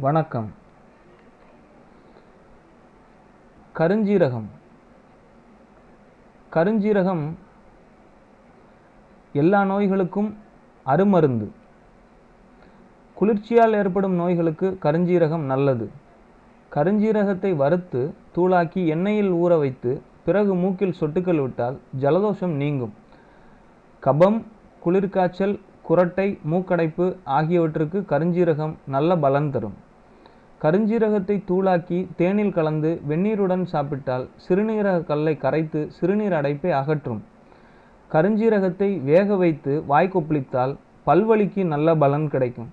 வணக்கம். கருஞ்சீரகம். கருஞ்சீரகம் எல்லா நோய்களுக்கும் அருமருந்து. குளிர்ச்சியால் ஏற்படும் நோய்களுக்கு கருஞ்சீரகம் நல்லது. கருஞ்சீரகத்தை வறுத்து தூளாக்கி எண்ணெயில் ஊற வைத்து பிறகு மூக்கில் சொட்டுக்கள் விட்டால் ஜலதோஷம் நீங்கும். கபம் குளிர்காய்ச்சல் குரட்டை மூக்கடைப்பு ஆகியவற்றுக்கு கருஞ்சீரகம் நல்ல பலன் தரும். கருஞ்சீரகத்தை தூளாக்கி தேனில் கலந்து வெந்நீருடன் சாப்பிட்டால் சிறுநீரக கல்லை கரைத்து சிறுநீர் அடைப்பை அகற்றும். கருஞ்சீரகத்தை வேக வைத்து வாய் கொப்பளித்தால் பல்வலிக்கு நல்ல பலன் கிடைக்கும்.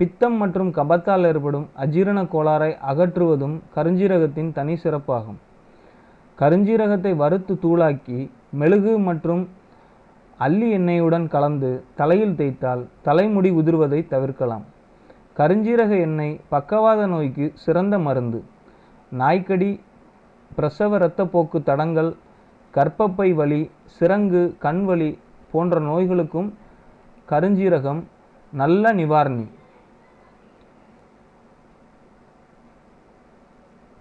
பித்தம் மற்றும் கபத்தால் ஏற்படும் அஜீரண கோளாறை அகற்றுவதும் கருஞ்சீரகத்தின் தனி சிறப்பாகும். கருஞ்சீரகத்தை வறுத்து தூளாக்கி மெழுகு மற்றும் அல்லி எண்ணெயுடன் கலந்து தலையில் தேய்த்தால் தலைமுடி உதிர்வதை தவிர்க்கலாம். கருஞ்சீரக எண்ணெய் பக்கவாத நோய்க்கு சிறந்த மருந்து. நாய்க்கடி பிரசவ இரத்தப்போக்கு தடங்கள் கர்ப்பப்பை வலி சிரங்கு கண்வலி போன்ற நோய்களுக்கும் கருஞ்சீரகம் நல்ல நிவாரணி.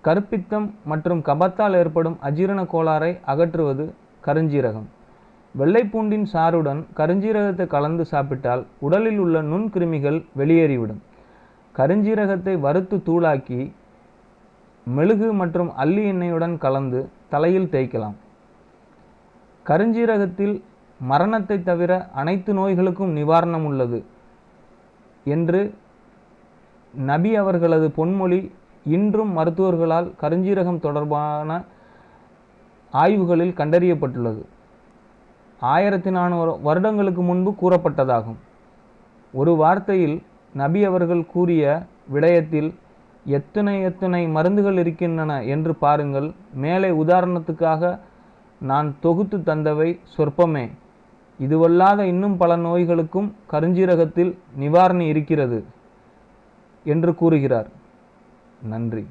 கருப்பித்தம் மற்றும் கபத்தால் ஏற்படும் அஜீரண கோளாறை அகற்றுவது கருஞ்சீரகம். வெள்ளைப்பூண்டின் சாறுடன் கருஞ்சீரகத்தை கலந்து சாப்பிட்டால் உடலில் உள்ள நுண்கிருமிகள் வெளியேறிவிடும். கருஞ்சீரகத்தை வறுத்து தூளாக்கி மெழுகு மற்றும் அல்லி எண்ணெயுடன் கலந்து தலையில் தேய்க்கலாம். கருஞ்சீரகத்தில் மரணத்தை தவிர அனைத்து நோய்களுக்கும் நிவாரணம் உள்ளது என்று நபி அவர்களது பொன்மொழி இன்றும் மருத்துவர்களால் கருஞ்சீரகம் தொடர்பான ஆய்வுகளில் கண்டறியப்பட்டுள்ளது. ஆயிரத்தி நானூறு வருடங்களுக்கு முன்பு கூறப்பட்டதாகும். ஒரு வார்த்தையில் நபி அவர்கள் கூறிய விடயத்தில் எத்தனை எத்தனை மருந்துகள் இருக்கின்றன என்று பாருங்கள். மேலே உதாரணத்துக்காக நான் தொகுத்து தந்தவை சொற்பமே. இதுவல்லாத இன்னும் பல நோய்களுக்கும் கருஞ்சீரகத்தில் நிவாரணி இருக்கிறது என்று கூறுகிறார். நன்றி.